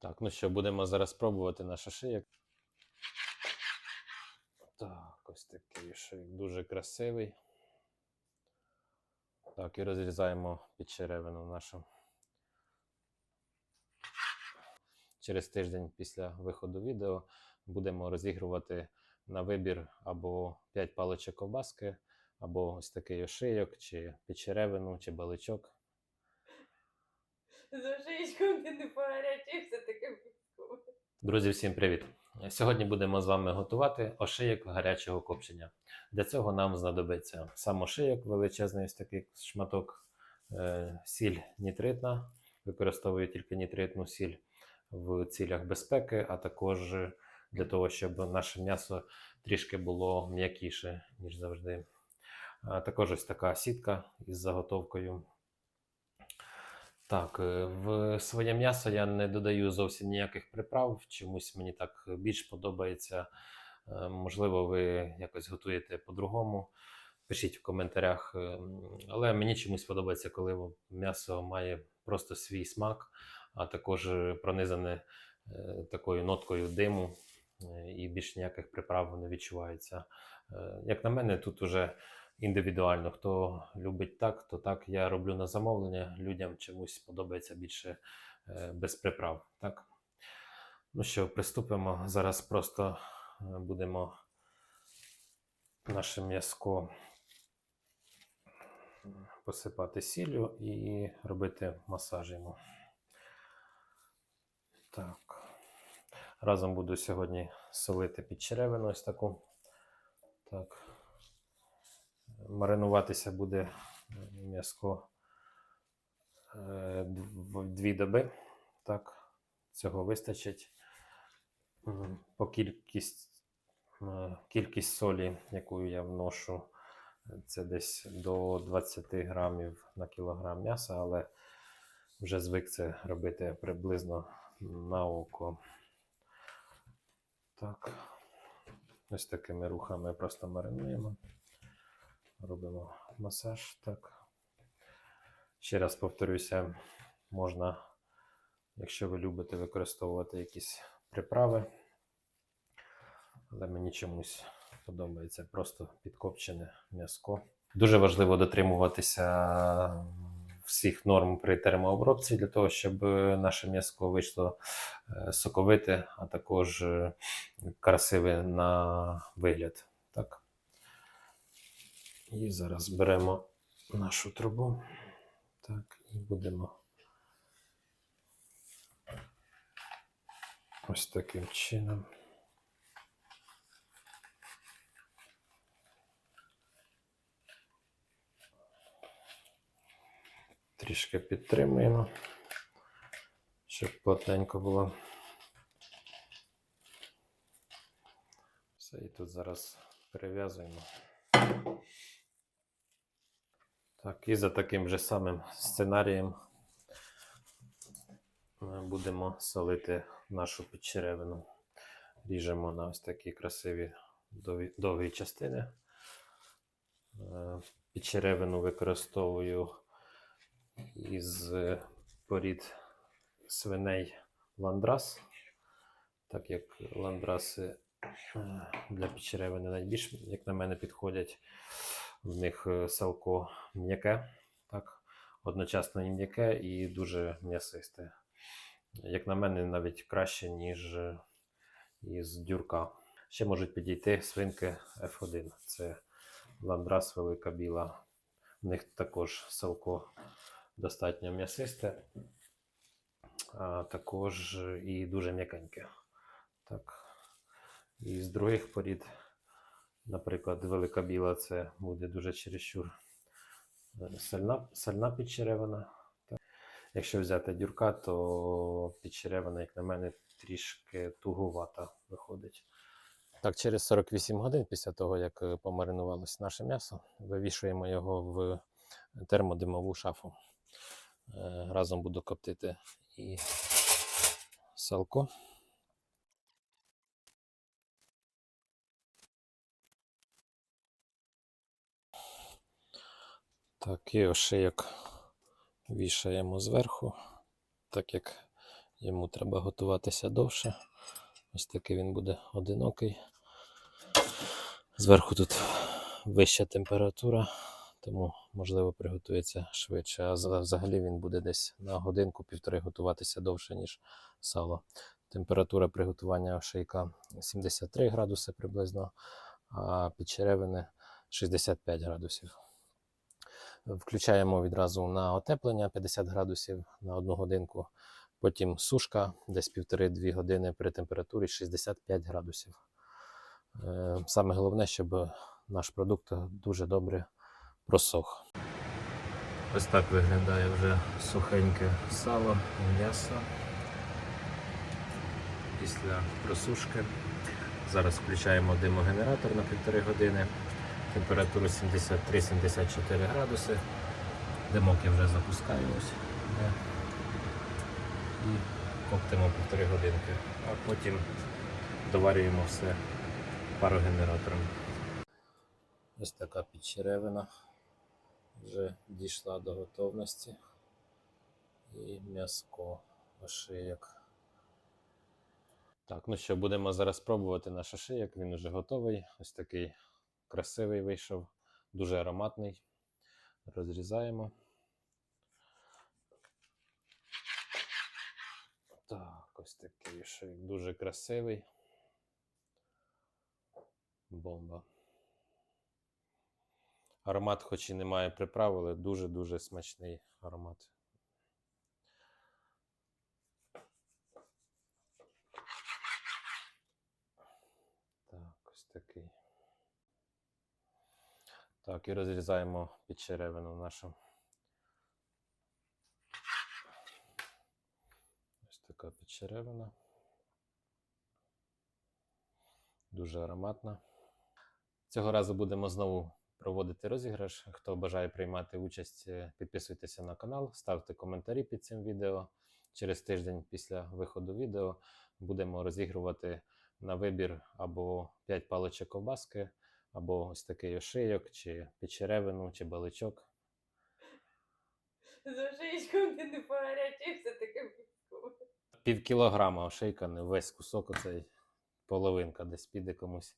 Так, ну що, будемо зараз пробувати наш ошийок. Так, ось такий ошийок дуже красивий. Так, і розрізаємо під черевину нашу. Через тиждень після виходу відео будемо розігрувати на вибір або 5 паличок ковбаски, або ось такий ошийок, чи підчеревину, чи баличок. За шиєчком ти не погарячився таке близько. Друзі, всім привіт! Сьогодні будемо з вами готувати ошийок гарячого копчення. Для цього нам знадобиться сам ошийок, величезний ось такий шматок, е, сіль нітритна, використовую тільки нітритну сіль в цілях безпеки, а також для того, щоб наше м'ясо трішки було м'якіше, ніж завжди. Також ось така сітка із заготовкою. Так, е, в своє м'ясо я не додаю зовсім ніяких приправ. Чомусь мені так більш подобається. Е, Можливо, ви якось готуєте по-другому. Пишіть в коментарях. Е, Але мені чомусь подобається, коли м'ясо має просто свій смак, а також пронизане такою ноткою диму, і більш ніяких приправ не відчувається. Як на мене, тут уже індивідуально. Хто любить так, то так. Я роблю на замовлення. Людям чомусь подобається більше е, без приправ. Так? Ну що, приступимо. Зараз просто е, будемо наше м'язко посипати сіллю і робити масаж йому. Так. Разом буду сьогодні солити під черевину ось таку. Так. Маринуватися буде е, м'язко е, дві доби. Так, цього вистачить. По кількість, е, кількість солі, яку я вношу, це десь до 20 грамів на кілограм м'яса, але вже звик це робити приблизно на око. Так. Ось такими рухами просто маринуємо. Робимо масаж. Так. Ще раз повторюся, можна, якщо ви любите використовувати якісь приправи, але мені чомусь подобається просто підкопчене м'язко. Дуже важливо дотримуватися всіх норм при термообробці для того, щоб наше м'язко вийшло е, соковите, а також е, красиве на вигляд. Так. І зараз беремо нашу трубу. Так, і будемо ось таким чином. Трішки підтримуємо, щоб плотненько було. Все, і тут зараз перев'язуємо. Так, і за таким же самим сценарієм ми будемо солити нашу підчеревину. Ріжемо на ось такі красиві довгі, довгі частини. Е, Підчеревину використовую із порід свиней ландрас, так як ландраси е, для підчеревини найбільш, як на мене, підходять. В них е, салко м'яке, так, одночасно і м'яке, і дуже м'ясисте. Як на мене, навіть краще, ніж е, із дюрка. Ще можуть підійти свинки F1. Це ландрас велика біла. В них також салко достатньо м'ясисте, а також і дуже м'якеньке. Так. І з других порід, наприклад, велика біла це буде дуже чересчур е, сальна, сальна підчеревина. Якщо взяти дюрка, то підчеревина, як на мене, трішки тугувата виходить. Так, через 48 годин після того, як е, помаринувалось наше м'ясо, вивішуємо його в термодимову шафу. Е, Разом буду коптити і салко. Так, і ошийок вішаємо зверху, так як Йому треба готуватися довше. Ось такий він буде одинокий. Зверху тут вища температура, тому можливо приготується швидше. А взагалі він буде десь на годинку-півтори готуватися довше, ніж сало. Температура приготування шийка 73 градуси приблизно, а підчеревини 65 градусів. Включаємо відразу на отеплення 50 градусів на одну годинку. Потім сушка десь півтори-дві години при температурі 65 градусів. Е, Саме головне, щоб наш продукт дуже добре просох. Ось так виглядає вже сухеньке сало м'ясо після просушки. Зараз включаємо димогенератор на півтори години. Температуру 73-74 градуси. Димок я вже запускаю ось. де. І коптимо півтори годинки. А потім доварюємо все парогенератором. Ось така підчеревина вже дійшла до готовності. І м'яско ошияк. Так, ну що, будемо зараз пробувати наш ошияк. Він уже готовий. Ось такий красивий вийшов, дуже ароматний. Розрізаємо. Так, ось такий ошияк дуже красивий. Бомба. Аромат, хоч і немає приправ, але дуже-дуже смачний аромат. Так, ось такий. Так, і розрізаємо підчеревину нашу. Ось така підчеревина. Дуже ароматна. Цього разу будемо знову проводити розіграш. Хто бажає приймати участь, е, підписуйтеся на канал, ставте коментарі під цим відео. Через тиждень після виходу відео будемо розігрувати на вибір або 5 паличок ковбаски, або ось такий ошийок, чи печеревину, чи баличок. За ошийком ти не погарячився таке. Пів кілограма ошейка, не весь кусок, оцей половинка десь піде комусь.